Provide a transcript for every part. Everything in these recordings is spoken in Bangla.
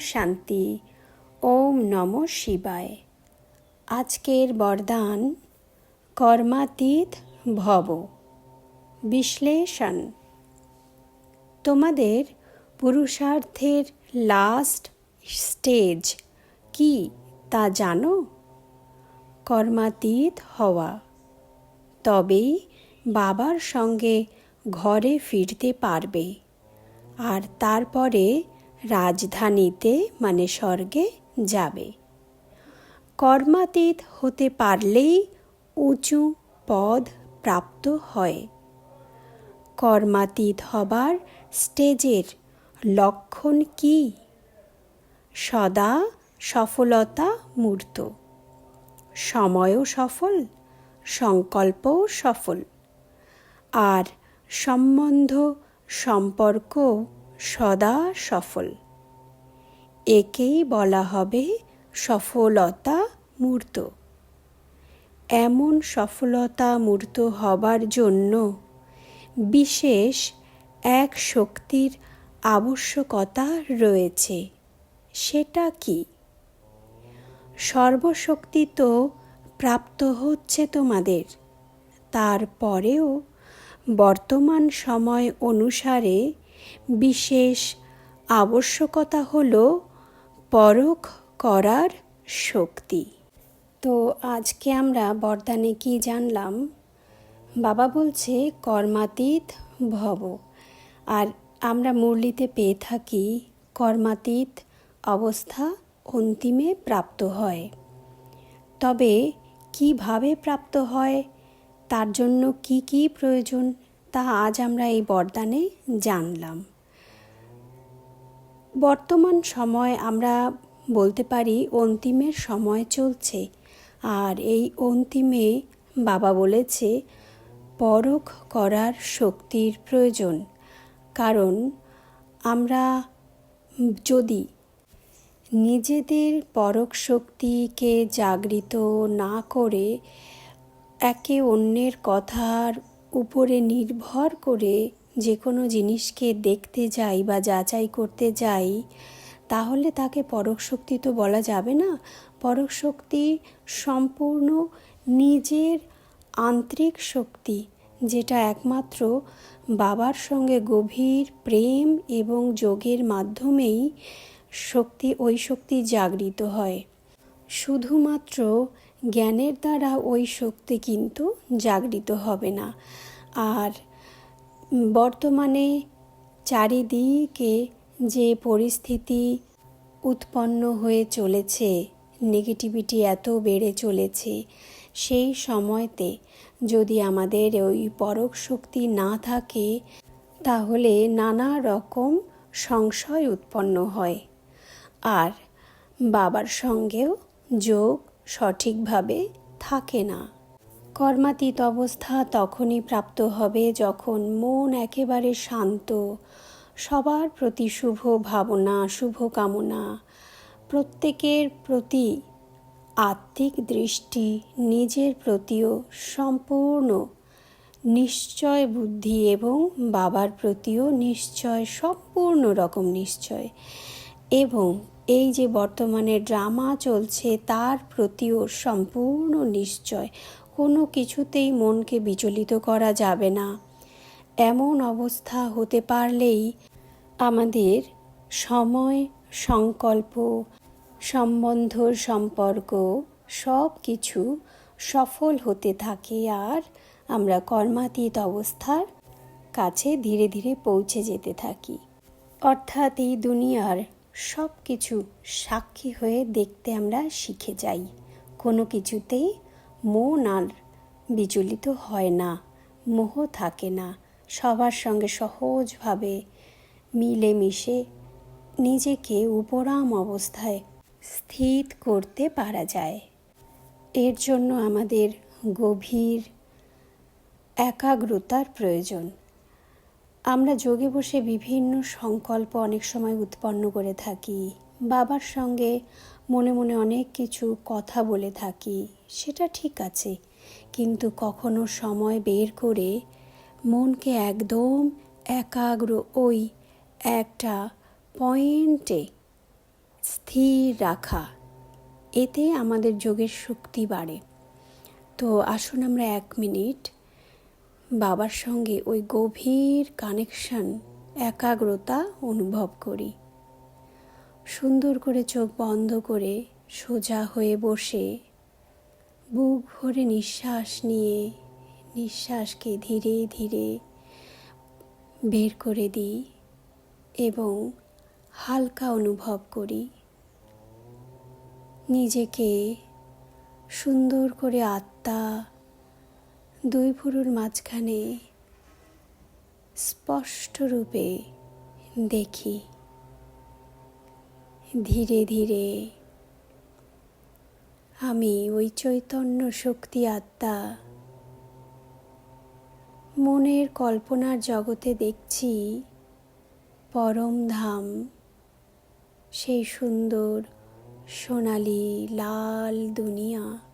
শান্তি, ওম নম শিবায়। আজকের বরদান কর্মাতীত ভব। বিশ্লেষণ। তোমাদের পুরুষার্থের লাস্ট স্টেজ কি তা জানো? কর্মাতীত হওয়া। তবেই বাবার সঙ্গে ঘরে ফিরতে পারবে। আর তারপরে রাজধানীতে মানে স্বর্গে, যাবে। কর্মাতীত হতে পারলেই উঁচু পদ প্রাপ্ত হয়। কর্মাতীত হবার স্টেজের লক্ষণ কি? সদা সফলতা মূর্ত। সময়ও সফল, সংকল্পও সফল। আর সম্বন্ধ সম্পর্ক সদা সফল। একেই বলা হবে সফলতা মূর্ত। এমন সফলতা মূর্ত হবার জন্য বিশেষ এক শক্তির আবশ্যকতা রয়েছে। সেটা কি? সর্বশক্তি তো প্রাপ্ত হচ্ছে তোমাদের। তারপরেও বর্তমান সময় অনুসারে বিশেষ আবশ্যকতা হল পরখ করার শক্তি। তো আজকে আমরা বরদানে কি জানলাম? বাবা বলছে, কর্মাতীত ভব। আর আমরা মুরলিতে পেয়ে থাকি, কর্মাতীত অবস্থা অন্তিমে প্রাপ্ত হয়। তবে কীভাবে প্রাপ্ত হয়? তার জন্য কি কি প্রয়োজন? তা আজ আমরা এই বরদানে জানলাম। বর্তমান সময় আমরা বলতে পারি অন্তিমের সময় চলছে। আর এই অন্তিমে বাবা বলেছে, পরখ করার শক্তির প্রয়োজন। কারণ আমরা যদি নিজেদের পরক শক্তিকে জাগৃত না করে একে অন্যের কথার উপরে নির্ভর করে যে কোনো জিনিসকে দেখতে যাই বা যাচাই করতে যাই, তাহলে তাকে পরক শক্তি তো বলা যাবে না। পরক শক্তি সম্পূর্ণ নিজের আন্তরিক শক্তি, যেটা একমাত্র বাবার সঙ্গে গভীর প্রেম এবং যোগের মাধ্যমেই শক্তি, ওই শক্তি জাগৃত হয়। শুধুমাত্র জ্ঞানের দ্বারা ওই শক্তি কিন্তু জাগৃত হবে না। আর বর্তমানে চারিদিকে যে পরিস্থিতি উৎপন্ন হয়ে চলেছে নেগেটিভিটি এত বেড়ে চলেছে, সেই সময়তে যদি আমাদের ওই পরক শক্তি না থাকে, তাহলে নানা রকম সংশয় উৎপন্ন হয়। আর বাবার সঙ্গেও যোগ সঠিকভাবে থাকে না। কর্মাতীত অবস্থা তখনই প্রাপ্ত হবে যখন মন একেবারে শান্ত। সবার প্রতি শুভ ভাবনা, শুভ কামনা, প্রত্যেকের প্রতি আত্মিক দৃষ্টি, নিজের প্রতিও সম্পূর্ণ নিশ্চয় বুদ্ধি এবং বাবার প্রতিও নিশ্চয়, সম্পূর্ণ রকম নিশ্চয় এবং এই যে বর্তমানে ড্রামা চলছে, তার প্রতিও সম্পূর্ণ নিশ্চয়। কোনো কিছুতেই মনকে বিচলিত করা যাবে না। এমন অবস্থা হতে পারলেই আমাদের সময়, সংকল্প সম্বন্ধ সম্পর্ক সব কিছু সফল হতে থাকে আর আমরা কর্মাতীত অবস্থার কাছে ধীরে ধীরে পৌঁছে যেতে থাকি। অর্থাৎ এই দুনিয়ার সব কিছু সাক্ষী হয়ে দেখতে আমরা শিখে যাই। কোনো কিছুতেই মন আর বিচলিত হয় না, মোহ থাকে না। সবার সঙ্গে সহজভাবে মিলেমিশে নিজেকে উপরাম অবস্থায় স্থিত করতে পারা যায়। এর জন্য আমাদের গভীর একাগ্রতার প্রয়োজন। আমরা যোগে বসে বিভিন্ন সংকল্প অনেক সময় উৎপন্ন করে থাকি। বাবার সঙ্গে মনে মনে অনেক কিছু কথা বলে থাকি, সেটা ঠিক আছে। কিন্তু কখনো সময় বের করে মনকে একদম একাগ্র ওই একটা পয়েন্টে স্থির রাখা, এতে আমাদের যোগের শক্তি বাড়ে। তো আসুন আমরা এক মিনিট বাবার সঙ্গে ওই গভীর কানেকশন একাগ্রতা অনুভব করি। সুন্দর করে চোখ বন্ধ করে সোজা হয়ে বসে বুক ভরে নিঃশ্বাস নিয়ে নিঃশ্বাসকে ধীরে ধীরে বের করে দিই এবং হালকা অনুভব করি। নিজেকে সুন্দর করে আত্মা দুই ভুরুর মাঝখানে স্পষ্ট রূপে দেখি। ধীরে ধীরে আমি ওই চৈতন্য শক্তি আত্মা মনের কল্পনার জগতে দেখছি পরম ধাম, সেই সুন্দর সোনালি লাল দুনিয়া।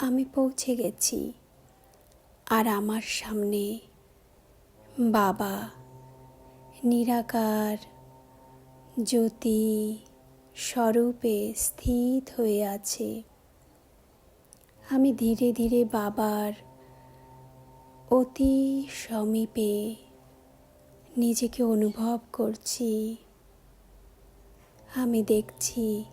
আমি পৌঁছে গেছি। আর আমার সামনে বাবা, নিরাকার, জ্যোতি স্বরূপে স্থিত হয়ে আছে। আমি ধীরে ধীরে বাবার অতি সমীপে নিজেকে অনুভব করছি। আমি দেখছি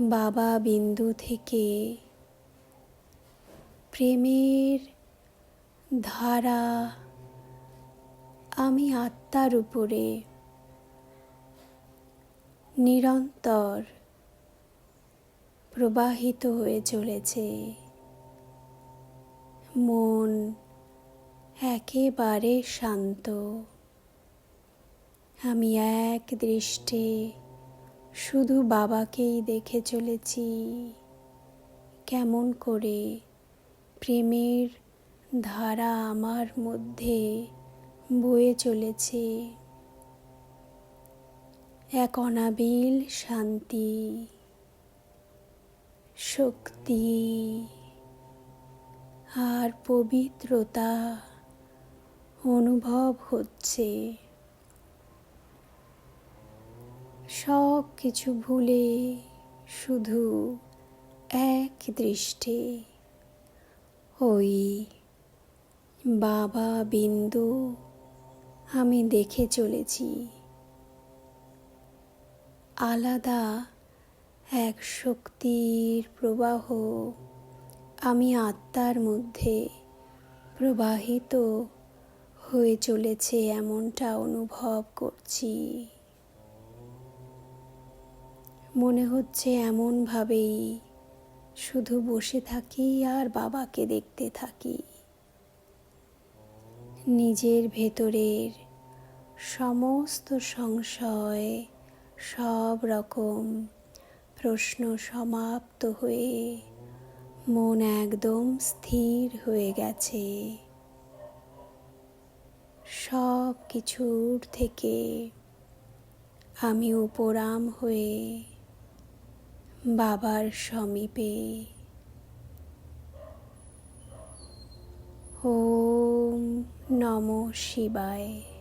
বাবা বিন্দু থেকে প্রেমের ধারা আমি আত্মার উপরে নিরন্তর প্রবাহিত হয়ে চলেছে। মন একেবারে শান্ত। আমি এক দৃষ্টে শুধু বাবাকেই দেখে চলেছি। কেমন করে প্রেমের ধারা আমার মধ্যে বয়ে চলেছে। এক অনাবিল শান্তি, শক্তি আর পবিত্রতা অনুভব হচ্ছে। সব কিছু ভুলে শুধু এক দৃষ্টে। ওই বাবা বিন্দু আমি দেখে চলেছি। আলাদা এক শক্তির প্রবাহ আমি আত্মার মধ্যে প্রবাহিত হয়ে চলেছে, এমনটা অনুভব করছি। মনে হচ্ছে এমনভাবেই শুধু বসে থাকি আর বাবাকে দেখতে থাকি। নিজের ভেতরের সমস্ত সংশয়, সব রকম প্রশ্ন সমাপ্ত হয়ে মন একদম স্থির হয়ে গেছে। সব কিছুর থেকে আমি উপরাম হয়ে বাবার সমীপে। ওম নম শিবায়।